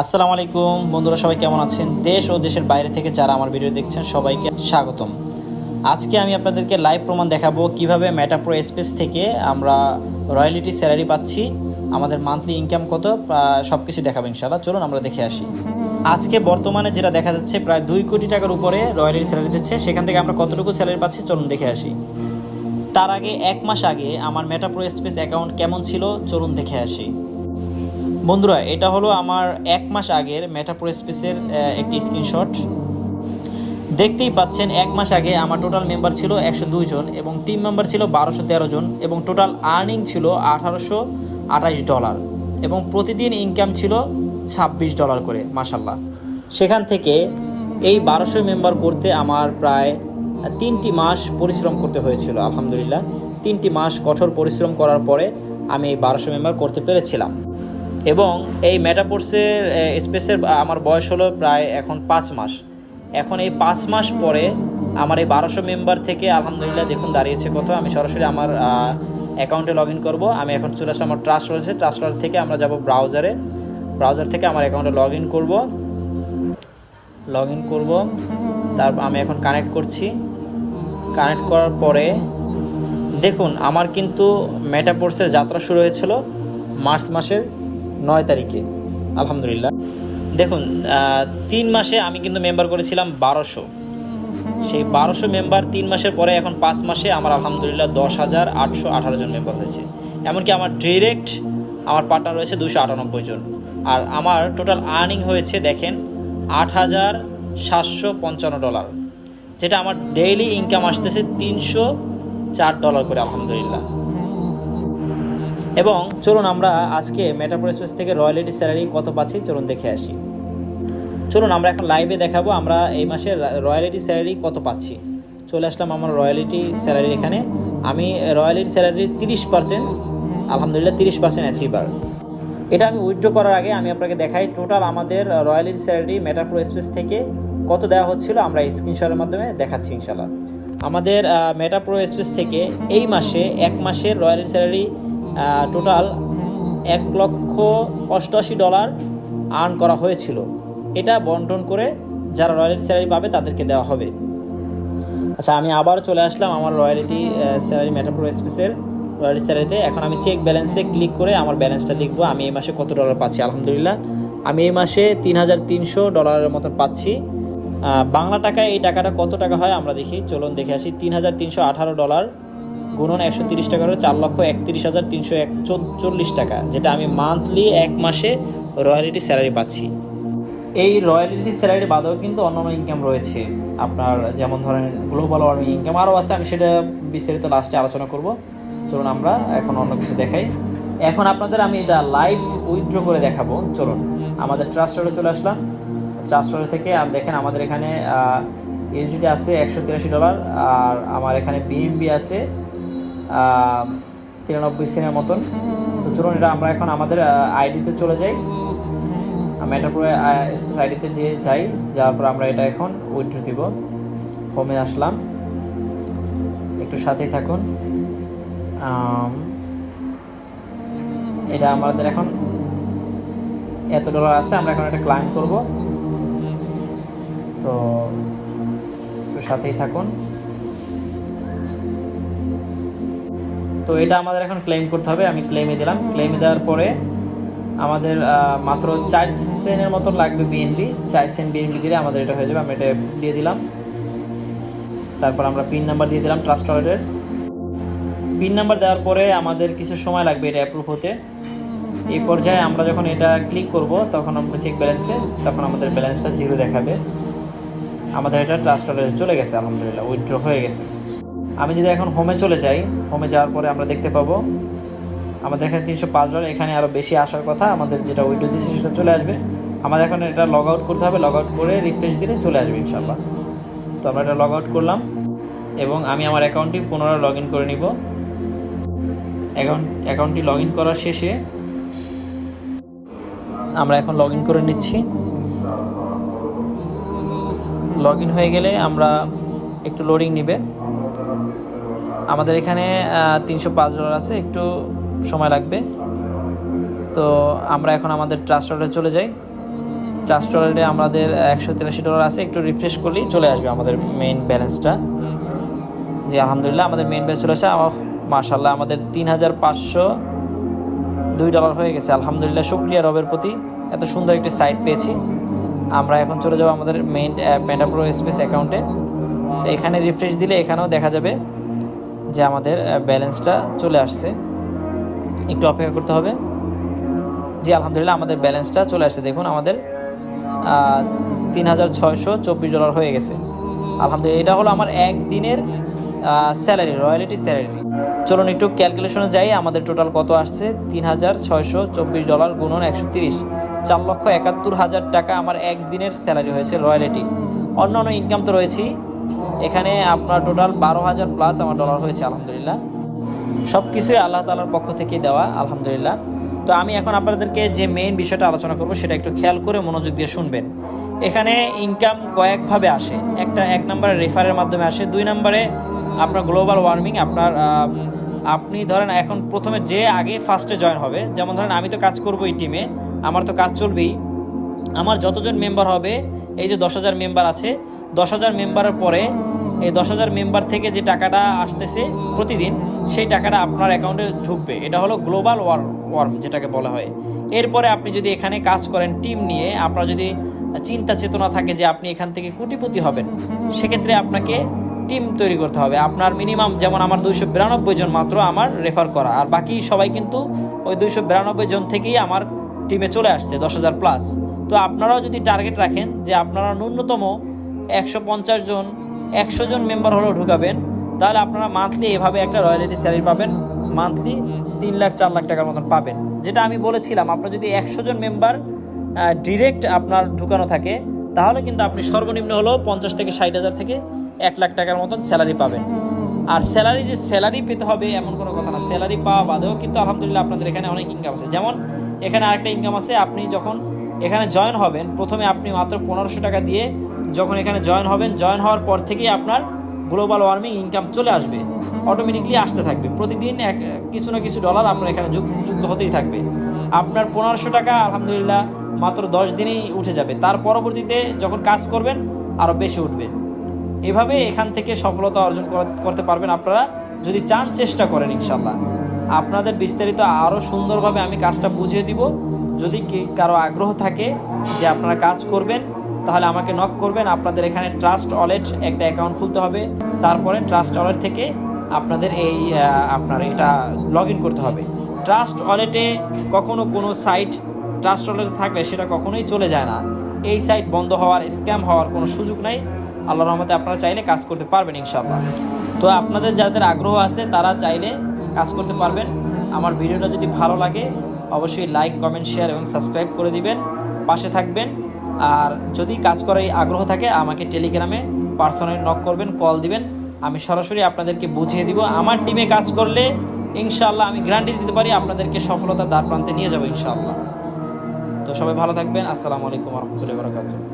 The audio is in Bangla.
আসসালামু আলাইকুম। বন্ধুরা, সবাই কেমন আছেন? দেশ ও দেশের বাইরে থেকে যারা আমার ভিডিও দেখছেন, সবাইকে স্বাগতম। আজকে আমি আপনাদেরকে লাইভ প্রমাণ দেখাবো কীভাবে মেটাপ্রো স্পেস থেকে আমরা রয়্যালিটি স্যালারি পাচ্ছি, আমাদের মান্থলি ইনকাম কত সব কিছু দেখাবো ইনশাল্লাহ চলুন আমরা দেখে আসি। আজকে বর্তমানে যেটা দেখা যাচ্ছে, প্রায় দুই কোটি টাকার উপরে রয়্যালিটি স্যালারি দিচ্ছে। সেখান থেকে আমরা কতটুকু স্যালারি পাচ্ছি, চলুন দেখে আসি। তার আগে, এক মাস আগে আমার মেটাপ্রো স্পেস অ্যাকাউন্ট কেমন ছিল, চলুন দেখে আসি। বন্ধুরা, এটা হলো আমার এক মাস আগের মেটাপ্রো স্পেসের একটি স্ক্রিনশট দেখতেই পাচ্ছেন, এক মাস আগে আমার টোটাল মেম্বার ছিল একশো দুই জন এবং টিম মেম্বার ছিল বারোশো তেরো জন এবং টোটাল আর্নিং ছিল আঠারোশো আঠাইশ ডলার এবং প্রতিদিন ইনকাম ছিল ছাব্বিশ ডলার করে মাসাল্লাহ সেখান থেকে এই বারোশো মেম্বার করতে আমার প্রায় তিনটি মাস পরিশ্রম করতে হয়েছিল, আলহামদুলিল্লাহ। তিনটি মাস কঠোর পরিশ্রম করার পরে আমি এই বারোশো মেম্বার করতে পেরেছিলাম। এবং এই মেটাপোর্সের স্পেসের আমার বয়স হলো প্রায় এখন পাঁচ মাস। এখন এই পাঁচ মাস পরে আমার এই বারোশো মেম্বার থেকে আলহামদুলিল্লাহ দেখুন দাঁড়িয়েছে কত আমি সরাসরি আমার অ্যাকাউন্টে লগ ইন করব। আমি এখন চলে আসলে আমার ট্রাস্ট রয়েছে ট্রাস্ট থেকে আমরা যাব ব্রাউজারে। ব্রাউজার থেকে আমার অ্যাকাউন্টে লগ ইন করব। লগ ইন করব। তারপর আমি এখন কানেক্ট করছি। কানেক্ট করার পরে দেখুন, আমার কিন্তু মেটাপোর্সের যাত্রা শুরু হয়েছিল মার্চ মাসের। নয় তারিখে। আলহামদুলিল্লাহ। দেখুন তিন মাসে আমি কিন্তু মেম্বার করেছিলাম বারোশো। সেই বারোশো মেম্বার তিন মাসের পরে এখন পাঁচ মাসে আমার আলহামদুলিল্লাহ দশ হাজার আটশো আঠারো জন মেম্বার হয়েছে। এমনকি আমার ডিরেক্ট আমার পার্টনার রয়েছে দুশো আটানব্বই জন। আর আমার টোটাল আর্নিং হয়েছে, দেখেন, আট হাজার সাতশো পঞ্চান্ন ডলার যেটা আমার ডেইলি ইনকাম আসতেছে তিনশো চার ডলার করে, আলহামদুলিল্লাহ। এবং চলুন আমরা আজকে মেটাপ্রো স্পেস থেকে রয়্যালিটি স্যালারি কত পাচ্ছি? চলুন দেখে আসি। চলুন, আমরা এখন লাইভে দেখাবো আমরা এই মাসে রয়্যালিটি স্যালারি কত পাচ্ছি। চলে আসলাম আমার রয়্যালিটি স্যালারি এখানে। আমি রয়্যালিটি স্যালারির তিরিশ পার্সেন্ট আলহামদুলিল্লাহ তিরিশ পার্সেন্ট অ্যাচিভার এটা আমি উইথড্র করার আগে আমি আপনাকে দেখাই টোটাল আমাদের রয়্যালিটি স্যালারি মেটাপ্রো স্পেস থেকে কত দেওয়া হচ্ছিল, আমরা স্ক্রিনশটের মাধ্যমে দেখাচ্ছি ইনশাল্লাহ আমাদের মেটাপ্রো স্পেস থেকে এই মাসে, এক মাসের রয়্যালিটি স্যালারি টোটাল এক লক্ষ অষ্টআশি ডলার আর্ন করা হয়েছিল। এটা বন্টন করে যারা রয়্যালিটি স্যালারি পাবে তাদেরকে দেওয়া হবে। আচ্ছা আমি আবার চলে আসলাম আমার রয়্যালিটি স্যালারি মেটাপ্রো স্পেসের রয়্যালিটি স্যালারিতে। এখন আমি চেক ব্যালেন্সে ক্লিক করে আমার ব্যালেন্সটা দেখব আমি এই মাসে কত ডলার পাচ্ছি? আলহামদুলিল্লাহ, আমি এই মাসে তিন হাজার তিনশো ডলারের মতন পাচ্ছি। বাংলা টাকায় এই টাকাটা কত টাকা হয় আমরা দেখি। চলুন দেখে আসি। তিন হাজার তিনশো আঠারো ডলার গুণন একশো তিরিশ টাকা হলো চার লক্ষ একত্রিশ হাজার তিনশো এক চল্লিশ টাকা, যেটা আমি মান্থলি এক মাসে রয়্যালিটি স্যালারি পাচ্ছি। এই রয়্যালিটি স্যালারি বাদেও কিন্তু অন্যান্য ইনকাম রয়েছে। আপনার যেমন ধরেন গ্লোবাল ওয়ার্মিং ইনকাম আরও আছে, আমি সেটা বিস্তারিত লাস্টে আলোচনা করব। চলুন আমরা এখন অন্য কিছু দেখাই। এখন আপনাদের আমি এটা লাইভ উইথড্র করে দেখাবো। চলুন, আমাদের ট্রাস্টারে চলে আসলাম। ট্রাস্টার থেকে আর দেখেন আমাদের এখানে ইউএসডিটি আছে একশো তিরাশি ডলার আর আমার এখানে বিএমবি আছে তিরানব্বই সেনের মতন। তো চলুন, এটা আমরা এখন আমাদের আইডিতে চলে যাই। মেটাপ্রো স্পেস আইডিতে যে যাই। যাওয়ার পর আমরা এটা এখন উইথড্র দিব। হোমে আসলাম। একটু সাথেই থাকুন। এটা আমাদের এখন এত ডলার আছে, আমরা এখন এটা ক্লাইম করব। তো সাথেই থাকুন। তো এটা আমাদের এখন ক্লেম করতে হবে, আমি ক্লেমে দিলাম। ক্লেমে দেওয়ার পরে আমাদের মাত্র চার সেনের মতো লাগবে বিএনপি চার সেন বিএনপি দিলে আমাদের এটা হয়ে যাবে আমি এটা দিয়ে দিলাম। তারপর আমরা পিন নাম্বার দিয়ে দিলাম ট্রাস্ট ওয়ালেটের পিন নাম্বার দেওয়ার পরে আমাদের কিছু সময় লাগবে এটা অ্যাপ্রুভ হতে। এই পর্যায়ে আমরা যখন এটা ক্লিক করব, তখন আমরা চেক ব্যালেন্সে তখন আমাদের ব্যালেন্সটা জিরো দেখাবে। আমাদের এটা ট্রাস্ট ওয়ালেটে চলে গেছে, আলহামদুলিল্লাহ উইথড্র হয়ে গেছে। আমি যদি এখন হোমে চলে যাই হোমে যাওয়ার পরে আমরা দেখতে পাবো, আমাদের এখানে তিনশো পাঁচ ডলার, এখানে আরও বেশি আসার কথা, আমাদের যেটা উইডো দিচ্ছে সেটা চলে আসবে। আমাদের এখন এটা লগ আউট করতে হবে লগ আউট করে রিফ্রেশ দিলে চলে আসবে ইনশাল্লাহ তো আমরা এটা লগ আউট করলাম, এবং আমি আমার অ্যাকাউন্টটি পুনরায় লগ ইন করে নিব। অ্যাকাউন্ট অ্যাকাউন্টটি লগ ইন করার শেষে আমরা এখন লগ ইন করে নিচ্ছি। লগ ইন হয়ে গেলে আমরা একটু লোডিং নিবে। আমাদের এখানে তিনশো পাঁচ ডলার আছে, একটু সময় লাগবে। তো আমরা এখন আমাদের ট্রাস্টারে চলে যাই। ট্রাস্ট ওয়ালেটে আমাদের একশো তিরাশি ডলার আছে, একটু রিফ্রেশ করলেই চলে আসবে আমাদের মেইন ব্যালেন্সটা যে আলহামদুলিল্লাহ, আমাদের মেইন ব্যালেন্স চলে আসে। মার্শাল্লাহ আমাদের তিন হাজার পাঁচশো দুই ডলার হয়ে গেছে। আলহামদুলিল্লাহ, শুক্রিয়া রবের প্রতি। এত সুন্দর একটি সাইট পেয়েছি। আমরা এখন চলে যাব আমাদের মেইন মেটাপ্রো স্পেস অ্যাকাউন্টে তো এখানে রিফ্রেশ দিলে এখানেও দেখা যাবে। যে আমাদের ব্যালেন্সটা চলে আসছে। একটু অপেক্ষা করতে হবে। জি, আলহামদুলিল্লাহ, আমাদের ব্যালেন্সটা চলে আসছে। দেখুন, আমাদের তিন হাজার ছয়শো চব্বিশ ডলার হয়ে গেছে। আলহামদুলিল্লাহ, এটা হলো আমার একদিনের স্যালারি রয়্যালিটি স্যালারি চলুন একটু ক্যালকুলেশনে যাই। আমাদের টোটাল কত আসছে? তিন হাজার ছয়শো চব্বিশ ডলার গুণন একশো তিরিশ। চার লক্ষ একাত্তর হাজার টাকা আমার একদিনের স্যালারি হয়েছে রয়্যালিটি অন্য অন্য ইনকাম তো রয়েছেই। এখানে আপনার টোটাল বারো হাজার প্লাস আমার ডলার হয়েছে, আলহামদুলিল্লাহ। সব কিছুই আল্লাহ তালার পক্ষ থেকে দেওয়া, আলহামদুলিল্লাহ। তো আমি এখন আপনাদেরকে যে মেইন বিষয়টা আলোচনা করব, সেটা একটু খেয়াল করে মনোযোগ দিয়ে শুনবেন। এখানে ইনকাম কয়েকভাবে আসে। একটা এক নম্বরে রেফারের মাধ্যমে আসে, দুই নম্বরে আপনার গ্লোবাল ওয়ার্মিং আপনার আপনি ধরেন এখন প্রথমে যে আগে ফার্স্টে জয়েন হবে, যেমন ধরেন আমি তো কাজ করব এই টিমে আমার তো কাজ চলবেই। আমার যতজন মেম্বার হবে, এই যে দশ হাজার মেম্বার আছে দশ হাজার মেম্বারের পরে এই দশ হাজার মেম্বার থেকে যে টাকাটা আসতেছে প্রতিদিন, সেই টাকাটা আপনার অ্যাকাউন্টে ঢুকবে। এটা হলো গ্লোবাল ওয়ার, ওয়ার্ম যেটাকে বলা হয়। এরপরে আপনি যদি এখানে কাজ করেন, টিম নিয়ে আপনার যদি চিন্তা চেতনা থাকে যে আপনি এখান থেকে কোটিপতি হবেন, সেক্ষেত্রে আপনাকে টিম তৈরি করতে হবে। আপনার মিনিমাম যেমন আমার দুইশো বিরানব্বই জন মাত্র আমার রেফার করা, আর বাকি সবাই কিন্তু ওই দুইশো বিরানব্বই জন থেকেই আমার টিমে চলে আসছে, দশ হাজার প্লাস। তো আপনারাও যদি টার্গেট রাখেন যে আপনারা ন্যূনতম একশো পঞ্চাশ জন, একশো জন মেম্বার হলেও ঢুকাবেন। তাহলে আপনারা মান্থলি এভাবে একটা রয়্যালিটি স্যালারি পাবেন। মান্থলি তিন লাখ, চার লাখ টাকার মতন পাবেন। যেটা আমি বলেছিলাম, আপনার যদি একশো জন মেম্বার ডিরেক্ট আপনার ঢুকানো থাকে, তাহলে কিন্তু আপনি সর্বনিম্ন হলো পঞ্চাশ থেকে ষাট হাজার থেকে এক লাখ টাকার মতন স্যালারি পাবেন। আর স্যালারি যে স্যালারি পেতে হবে, এমন কোনো কথা না। স্যালারি পাওয়া বাদেও কিন্তু আলহামদুলিল্লাহ আপনাদের এখানে অনেক ইনকাম আছে। যেমন এখানে আরেকটা ইনকাম আছে, আপনি যখন এখানে জয়েন হবেন, প্রথমে আপনি মাত্র পনেরোশো টাকা দিয়ে যখন এখানে জয়েন হবেন জয়েন হওয়ার পর থেকেই আপনার গ্লোবাল ওয়ার্মিং ইনকাম চলে আসবে। অটোমেটিকলি আসতে থাকবে। প্রতিদিন এক, কিছু না কিছু ডলার আপনার এখানে যুক- যুক্ত হতেই থাকবে। আপনার পনেরোশো টাকা, আলহামদুলিল্লাহ, মাত্র দশ দিনেই উঠে যাবে। তার পরবর্তীতে যখন কাজ করবেন আরও বেশি উঠবে। এভাবে এখান থেকে সফলতা অর্জন করতে পারবেন আপনারা। যদি চান, চেষ্টা করেন ইনশাল্লাহ আপনাদের বিস্তারিত আরও সুন্দরভাবে আমি কাজটা বুঝিয়ে দিব। যদি কারও আগ্রহ থাকে যে আপনারা কাজ করবেন তাহলে আমাকে নক করবেন, আপনাদের এখানে ট্রাস্ট ওয়ালেট একটা অ্যাকাউন্ট খুলতে হবে। তারপরে ট্রাস্ট ওয়ালেট থেকে আপনাদের এই আপনার এটা লগ করতে হবে। ট্রাস্ট ওয়ালেটে কখনো কোনো সাইট ট্রাস্ট ওয়ালেটে থাকলে সেটা কখনোই চলে যায় না। এই সাইট বন্ধ হওয়ার স্ক্যাম হওয়ার কোনো সুযোগ নাই। আল্লাহ রহমতে আপনারা চাইলে কাজ করতে পারবেন ইনশাল্লাহ তো আপনাদের যাদের আগ্রহ আছে, তারা চাইলে কাজ করতে পারবেন। আমার ভিডিওটা যদি ভালো লাগে, অবশ্যই লাইক কমেন্ট শেয়ার এবং সাবস্ক্রাইব করে দিবেন। পাশে থাকবেন। আর যদি কাজ করার আগ্রহ থাকে, আমাকে টেলিগ্রামে পার্সোনালি নক করবেন কল দিবেন। আমি সরাসরি আপনাদেরকে বুঝিয়ে দিব, আমার টিমে কাজ করলে ইনশাআল্লাহ আমি গ্যারান্টি দিতে পারি, আপনাদেরকে সফলতা দ্বার প্রান্তে নিয়ে যাব ইনশাআল্লাহ। তো সবাই ভালো থাকবেন, আসসালামু আলাইকুম রহমতুল্লাহ বারকাতুহ।